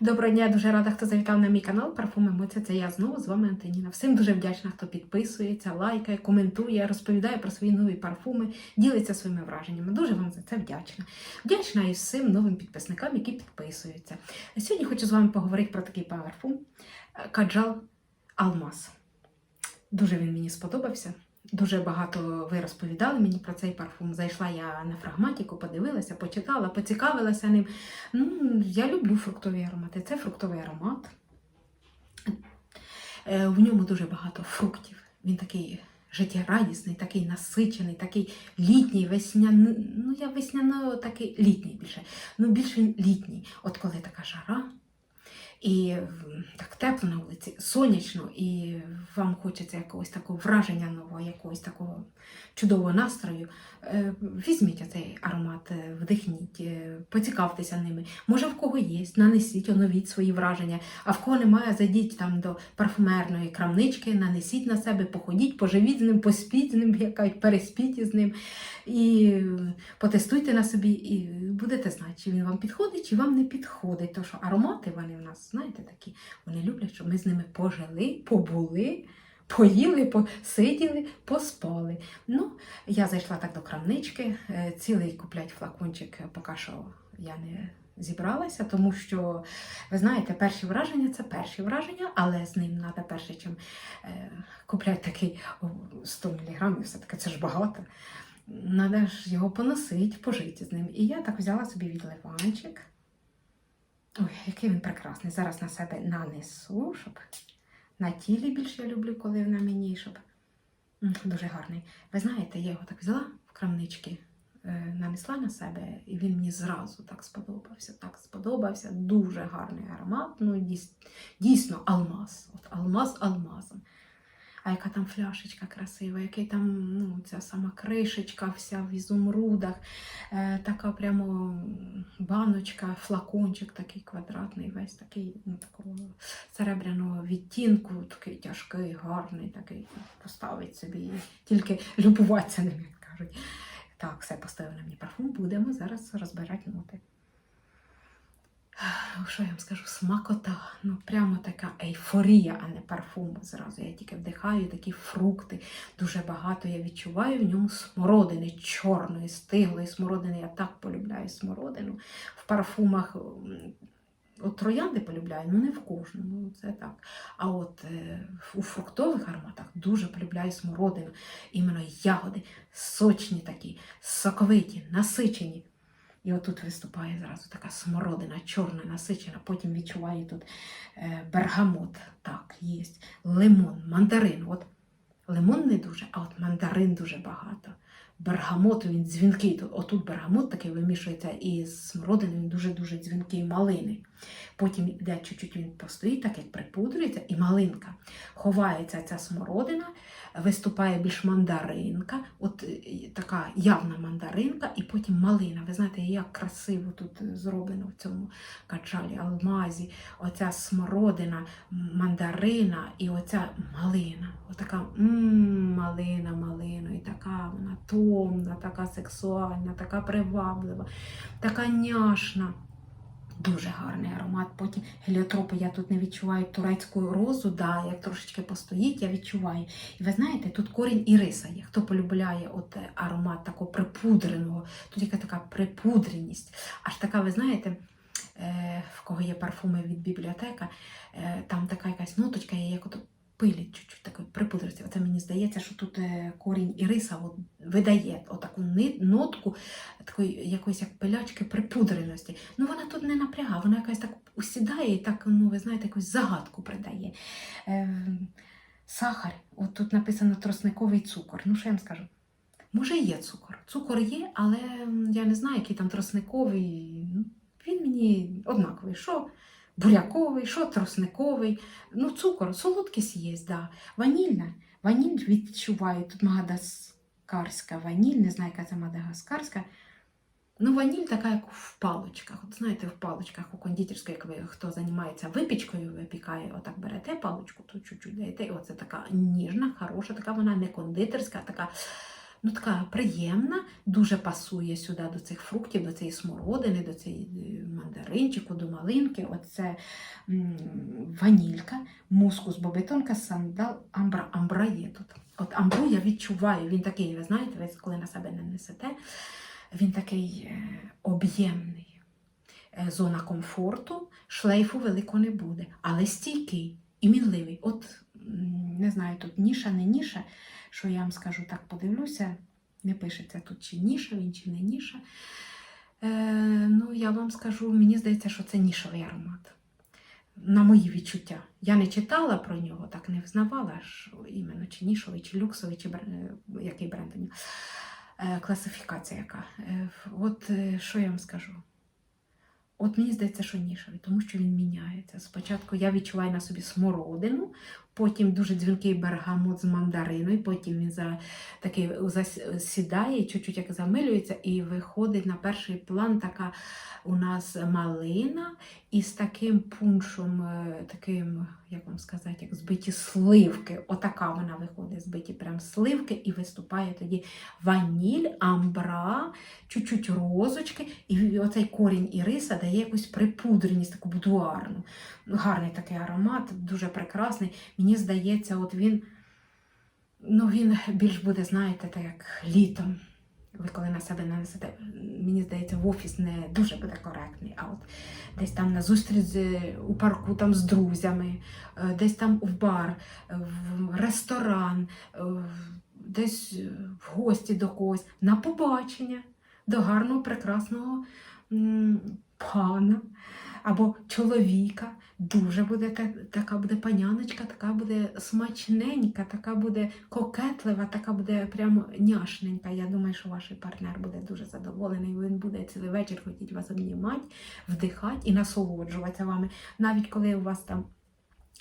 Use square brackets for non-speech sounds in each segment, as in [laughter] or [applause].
Доброго дня, дуже рада, хто завітав на мій канал Парфум Емоція. Це я знову з вами Антоніна. Всім дуже вдячна, хто підписується, лайкає, коментує, розповідає про свої нові парфуми, ділиться своїми враженнями. Дуже вам за це вдячна. Вдячна і всім новим підписникам, які підписуються. Сьогодні хочу з вами поговорити про такий парфум Каджал Алмаз. Дуже він мені сподобався. Дуже багато ви розповідали мені про цей парфум. Зайшла я на фрагматику, подивилася, почитала, поцікавилася ним. Ну, я люблю фруктові аромати. Це фруктовий аромат. Е, В ньому дуже багато фруктів. Він такий життєрадісний, такий насичений, такий літній, весняний. Ну, я весняно такий літній більше. Ну, більш він літній. От коли така жара. І так тепло на вулиці, сонячно, і вам хочеться якогось такого враження нового, якогось такого чудового настрою. Е, Візьміть цей аромат, е, вдихніть, е, поцікавтеся ними. Може, в кого є, нанесіть, оновіть свої враження, а в кого немає, зайдіть там до парфумерної крамнички, нанесіть на себе, походіть, поживіть з ним, поспіть з ним, як кажуть, переспіть із ним. І потестуйте на собі, і будете знати, чи він вам підходить, чи вам не підходить. Тому що аромати вони в нас, знаєте, такі, вони люблять, щоб ми з ними пожили, побули. Поїли, посиділи, поспали. Ну, я зайшла так до крамнички, е, цілий куплять флакончик поки що я не зібралася, тому що, ви знаєте, перші враження це перші враження, але з ним треба перше, чим е, купляти такий о, 100 мг, все-таки це ж багато. Треба ж його поносити, пожити з ним. І я так взяла собі відливанчик. Ой, який він прекрасний. Зараз на себе нанесу, щоб на тілі більше я люблю, коли на мені, щоб дуже гарний. Ви знаєте, я його так взяла в крамнички, е, нанесла на себе, і він мені зразу так сподобався. Так сподобався. Дуже гарний аромат. Ну, дійсно, алмаз. От алмаз алмазом. А яка там фляшечка красива, який там ну, ця сама кришечка вся в ізумрудах, е, така прямо баночка, флакончик такий квадратний, весь такий ну, такого серебряного відтінку, такий тяжкий, гарний, такий поставить собі, тільки любуватися ним, як кажуть. Так, все поставив на мені парфум, будемо зараз розбирати ноти. [sighs] Що я вам скажу? Смакота. Ну, прямо така ейфорія, а не парфум. Зразу я тільки вдихаю такі фрукти. Дуже багато я відчуваю в ньому смородини, чорної, стиглої смородини. Я так полюбляю смородину. В парфумах от троянди полюбляю, ну не в кожному, це так. А от е, у фруктових ароматах дуже полюбляю смородину. Іменно ягоди, сочні такі, соковиті, насичені. І отут виступає зразу така смородина, чорна, насичена. Потім відчуваю тут е, бергамот, так, є, лимон, мандарин. От лимон не дуже, а от мандарин дуже багато. Бергамот він дзвінкий. Отут бергамот такий вимішується із смородиною, він дуже-дуже дзвінкий малини. Потім йде чуть-чуть він постоїть, так як припудрюється, і малинка. Ховається ця смородина, виступає більш мандаринка, от е, така явна мандаринка, і потім малина. Ви знаєте, як красиво тут зроблено в цьому качалі, алмазі. Оця смородина, мандарина і оця малина. Отака м малина, малина, і така вона томна, така сексуальна, така приваблива, така няшна. Дуже гарний аромат. Потім геліотропи я тут не відчуваю турецьку розу, да, як трошечки постоїть, я відчуваю. І ви знаєте, тут корінь іриса є. Хто полюбляє от е, аромат такого припудреного, тут яка така припудреність. Аж така, ви знаєте, е, в кого є парфуми від бібліотека, е, там така якась ноточка, є, як от пилі чуть-чуть такої припудрості. Оце мені здається, що тут корінь іриса от, видає отаку ни- нотку такої якоїсь як пилячки припудреності. Ну вона тут не напрягає, вона якась так усідає і так, ну ви знаєте, якусь загадку придає. Е, сахар, от тут написано тросниковий цукор. Ну, що я вам скажу? Може, є цукор. Цукор є, але я не знаю, який там тросниковий. Ну, Він мені однаковий. Що буряковий, що тросниковий. Ну, цукор, солодкість є, да. Ванільна. Ваніль відчуваю. Тут мадагаскарська ваніль, не знаю, яка це мадагаскарська. Ну, ваніль така, як в паличках. От знаєте, в паличках у кондитерській, як ви хто займається випічкою, випікає, отак берете паличку, тут чуть-чуть даєте, і оце така ніжна, хороша, така вона не кондитерська, така ну, така приємна, дуже пасує сюди до цих фруктів, до цієї смородини, до цієї е, мандаринчику, до малинки. Оце м, ванілька, мускус, бобетонка, сандал, амбра. Амбра є тут. От амбру я відчуваю, він такий, ви знаєте, ви коли на себе не несете, він такий е, об'ємний. Е, Зона комфорту, шлейфу великого не буде, але стійкий і мінливий. От не знаю, тут ніша, не ніша, що я вам скажу, так подивлюся, не пишеться тут чи ніша він, чи не ніша. Е, ну, я вам скажу, мені здається, що це нішовий аромат. На мої відчуття. Я не читала про нього, так не взнавала, що іменно чи нішовий, чи люксовий, чи бр- е, який бренд. Е, класифікація яка. Е, от е, що я вам скажу? От мені здається, що нішевий, тому що він міняється. Спочатку я відчуваю на собі смородину, потім дуже дзвінкий бергамот з мандариною, потім він за, такий засідає, чуть-чуть як замилюється, і виходить на перший план така у нас малина із таким пуншом, е, таким, як вам сказати, як збиті сливки. Отака вона виходить, збиті прям сливки, і виступає тоді ваніль, амбра, чуть-чуть розочки, і оцей корінь іриса дає якусь припудреність, таку будуарну. Гарний такий аромат, дуже прекрасний. Здається, от він, ну, він більш буде, знаєте, так як літом. Ви коли на себе нанесете, мені здається, в офіс не дуже буде коректний, а от десь там на зустріч у парку там з друзями, е, десь там в бар, в ресторан, е, десь е, в гості до когось, на побачення до гарного, прекрасного пана або чоловіка. Дуже буде та- така буде паняночка, така буде смачненька, така буде кокетлива, така буде прямо няшненька. Я думаю, що ваш партнер буде дуже задоволений. Він буде цілий вечір хотіти вас обнімати, вдихати і насолоджуватися вами. Навіть коли у вас там.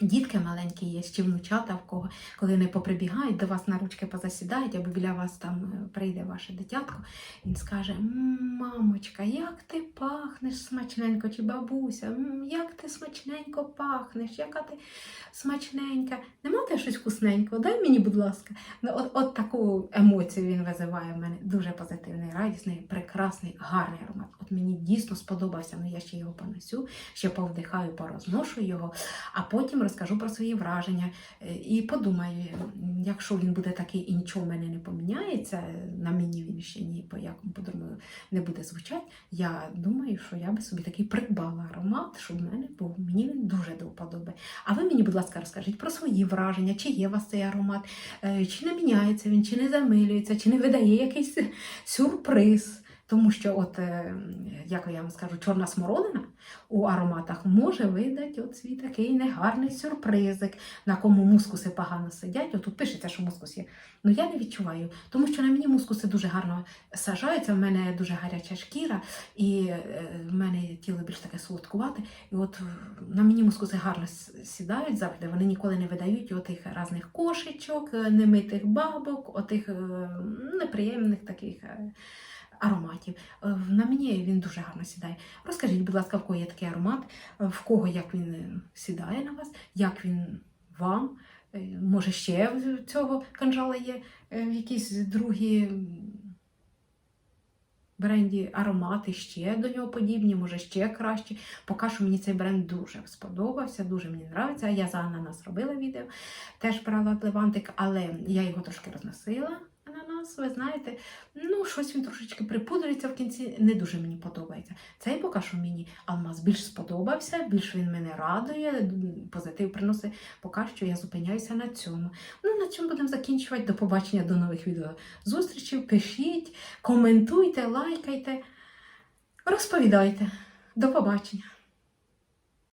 Дітки маленькі є, чи внучата в кого, коли вони поприбігають, до вас на ручки позасідають, або біля вас там е, прийде ваше дитятко, він скаже: Мамочка, як ти пахнеш смачненько, чи бабуся, як ти смачненько пахнеш, яка ти смачненька. Нема те щось вкусненького? Дай мені, будь ласка. Ну, от, от таку емоцію він визиває в мене. Дуже позитивний, радісний, прекрасний, гарний аромат. От мені дійсно сподобався. Ну я ще його понесу, ще повдихаю, порозношу його, а потім розкажу про свої враження. Е, І подумаю, якщо він буде такий і нічого в мене не поміняється, на мені він ще ні по якому по-другому не буде звучати. Я думаю, що я би собі такий придбала аромат, щоб в мене був. Мені він дуже до вподоби. А ви мені, будь ласка, розкажіть про свої враження, чи є у вас цей аромат, е, чи не міняється він, чи не замилюється, чи не видає якийсь сюрприз. Тому що, от, е, як я вам скажу, чорна смородина у ароматах може видати от свій такий негарний сюрпризик, на кому мускуси погано сидять. От тут пишеться, що мускус є. Ну я не відчуваю, тому що на мені мускуси дуже гарно сажаються. В мене дуже гаряча шкіра, і е, в мене тіло більш таке солодкувате. І от на мені мускуси гарно сідають завжди. Вони ніколи не видають отих різних кошечок, е, немитих бабок, отих е, неприємних таких. Ароматів. Е, На мені він дуже гарно сідає. Розкажіть, будь ласка, в кого є такий аромат, е, в кого як він е, сідає на вас, як він вам, може ще в цього канжала є якісь другі бренді аромати ще до нього подібні, може ще кращі. Поки що мені цей бренд дуже сподобався, дуже мені подобається. Я за ананас робила відео, теж брала левантик, але я його трошки розносила. Ананас, ви знаєте, ну щось він трошечки припудрюється в кінці, не дуже мені подобається. Цей поки що мені алмаз більш сподобався, більш він мене радує, позитив приносить. Поки що я зупиняюся на цьому. Ну, на цьому будемо закінчувати. До побачення, до нових відео зустрічей. Пишіть, коментуйте, лайкайте, розповідайте. До побачення!